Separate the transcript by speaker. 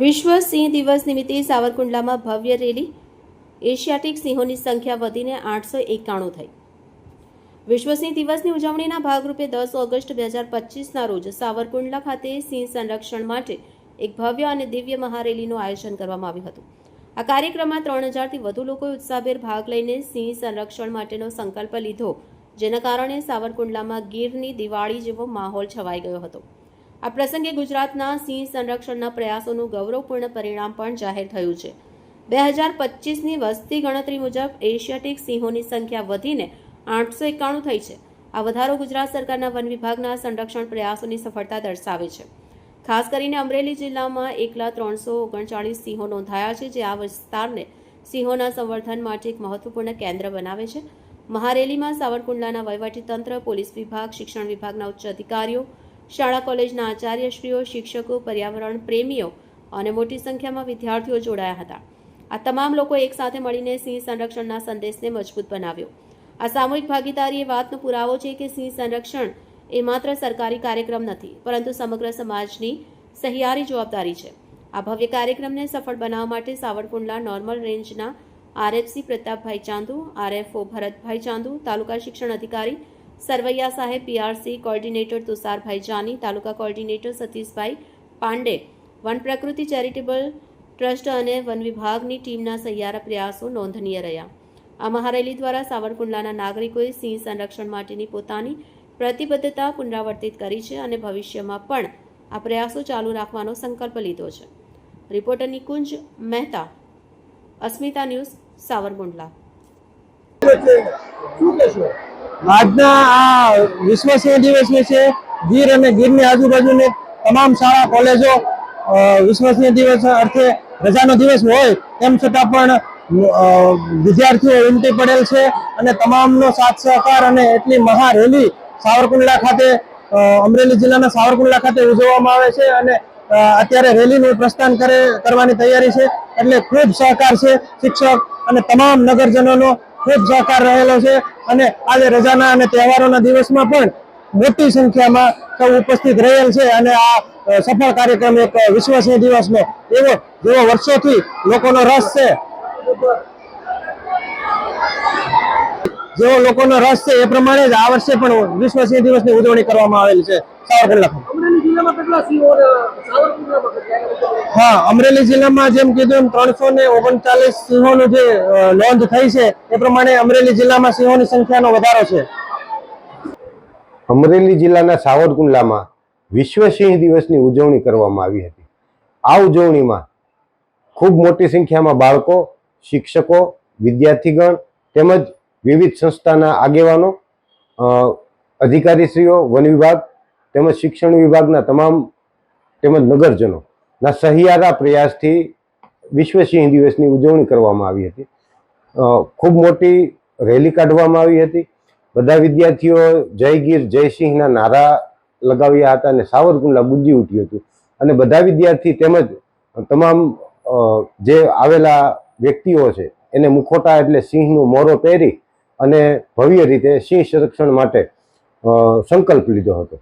Speaker 1: વિશ્વ સિંહ દિવસ નિમિત્તે સાવરકુંડલામાં ભવ્ય રેલી. એશિયાટિક સિંહોની સંખ્યા વધીને આઠસો એકાણું થઈ. વિશ્વ સિંહ દિવસની ઉજવણીના ભાગરૂપે દસ ઓગસ્ટ બે હજાર પચીસના રોજ સાવરકુંડલા ખાતે સિંહ સંરક્ષણ માટે એક ભવ્ય અને દિવ્ય મહારેલીનું આયોજન કરવામાં આવ્યું હતું. આ કાર્યક્રમમાં ત્રણ હજારથી વધુ લોકોએ ઉત્સાહભેર ભાગ લઈને સિંહ સંરક્ષણ માટેનો સંકલ્પ લીધો, જેના કારણે સાવરકુંડલામાં ગીરની દિવાળી જેવો માહોલ છવાઈ ગયો હતો. આ પ્રસંગે ગુજરાતના સિંહ સંરક્ષણના પ્રયાસોનું ગૌરવપૂર્ણ પરિણામ પણ જાહેર થયું છે. બે હજાર પચીસની વસ્તી ગણતરી મુજબ એશિયાટિક સિંહોની સંખ્યા વધીને આઠસો એકાણું થઈ છે. આ વધારો ગુજરાત સરકારના વન વિભાગના સંરક્ષણ પ્રયાસોની સફળતા દર્શાવે છે. ખાસ કરીને અમરેલી જિલ્લામાં એકલા ત્રણસો ઓગણચાળીસ સિંહો નોંધાયા છે, જે આ વિસ્તારને સિંહોના સંવર્ધન માટે એક મહત્વપૂર્ણ કેન્દ્ર બનાવે છે. મહારેલીમાં સાવરકુંડલાના વહીવટીતંત્ર, પોલીસ વિભાગ, શિક્ષણ વિભાગના ઉચ્ચ અધિકારીઓ શાળા કોલેજના આચાર્યશ્રીઓ, શિક્ષકો, પર્યાવરણ પ્રેમીઓ અને મોટી સંખ્યામાં વિદ્યાર્થીઓ જોડાયા હતા. આ તમામ લોકો એકસાથે મળીને સિંહ સંરક્ષણના સંદેશને મજબૂત બનાવ્યો. આ સામૂહિક ભાગીદારી એ વાતનો પુરાવો છે કે સિંહ સંરક્ષણ એ માત્ર સરકારી કાર્યક્રમ નથી, પરંતુ સમગ્ર સમાજની સહિયારી જવાબદારી છે. આ ભવ્ય કાર્યક્રમને સફળ બનાવવા માટે સાવરકુંડલા નોર્મલ રેન્જના આરએફસી પ્રતાપભાઈ ચાંદુ, આરએફઓ ભરતભાઈ ચાંદુ, તાલુકા શિક્ષણ અધિકારી સરવૈયા સાહેબ, પીઆરસી કોર્ડિનેટર તુષારભાઈ જાની, તાલુકા coordinator Satishbhai Pandey. Van Prakruti charitable trust અને વન વિભાગની ટીમના સહિયારા પ્રયાસો નોંધનીય રહ્યા. આ મહારેલી દ્વારા સાવરકુંડલાના નાગરિકોએ સિંહ સંરક્ષણ માટેની પોતાની પ્રતિબદ્ધતા પુનરાવર્તિત કરી છે અને ભવિષ્યમાં પણ આ પ્રયાસો ચાલુ રાખવાનો સંકલ્પ લીધો છે. Reporter Nikunj Mehta, Asmita news Savarkundla.
Speaker 2: આજના આ વિશ્વ સિંહ દિવસ વિશે ગીર અને ગીરની આજુબાજુની તમામ શાળા, કોલેજો વિશ્વ દિવસ અર્થે રજાનો દિવસ હોય, તેમ છતાં પણ વિદ્યાર્થીઓ ઉમટી પડેલ છે અને તમામનો સાથ સહકાર અને એટલી મહા રેલી સાવરકુંડલા ખાતે અમરેલી જિલ્લાના સાવરકુંડલા ખાતે ઉજવવામાં આવે છે અને અત્યારે રેલીનું પ્રસ્થાન કરે, કરવાની તૈયારી છે. એટલે ખૂબ સહકાર છે શિક્ષક અને તમામ નગરજનોનો ખૂબ સહકાર રહેલો છે અને આજે રજાના અને તહેવારોના દિવસમાં પણ મોટી સંખ્યામાં સૌ ઉપસ્થિત રહેલ છે અને આ સફળ કાર્યક્રમ એક વિશ્વસનીય દિવસનો એવો, જેવો વર્ષોથી લોકોનો રસ છે. જેવો લોકોનો રસ છે એ પ્રમાણે જ આ વર્ષે પણ વિશ્વસનીય દિવસની ઉજવણી કરવામાં આવેલી છે. સાવરકુંડલા હા અમરેલી જિલ્લામાં જેમ કીધું એમ ત્રણસો ને ઓગણચાલીસ સિંહોનું જે નોંધ થઈ છે એ પ્રમાણે અમરેલી જિલ્લામાં સિંહોની સંખ્યાનો વધારો છે.
Speaker 3: અમરેલી જિલ્લાના સાવરકુંડલામાં વિશ્વ સિંહ દિવસની ઉજવણી કરવામાં આવી હતી. આ ઉજવણીમાં ખૂબ મોટી સંખ્યામાં બાળકો શિક્ષકો વિદ્યાર્થીગણ તેમજ વિવિધ સંસ્થાના આગેવાનો અધિકારીશ્રીઓ વન વિભાગ તેમજ શિક્ષણ વિભાગના તમામ તેમજ નગરજનોના સહિયારા પ્રયાસથી વિશ્વ સિંહ દિવસની ઉજવણી કરવામાં આવી હતી. ખૂબ મોટી રેલી કાઢવામાં આવી હતી. બધા વિદ્યાર્થીઓ જય ગીર, જય સિંહના નારા લગાવ્યા હતા અને સાવરકુંડલા ગુંજી ઉઠ્યું હતું. અને બધા વિદ્યાર્થી તેમજ તમામ જે આવેલા વ્યક્તિઓ છે, એને મુખોટા એટલે સિંહનું મોરો પહેરી અને ભવ્ય રીતે સિંહ સંરક્ષણ માટે સંકલ્પ લીધો હતો.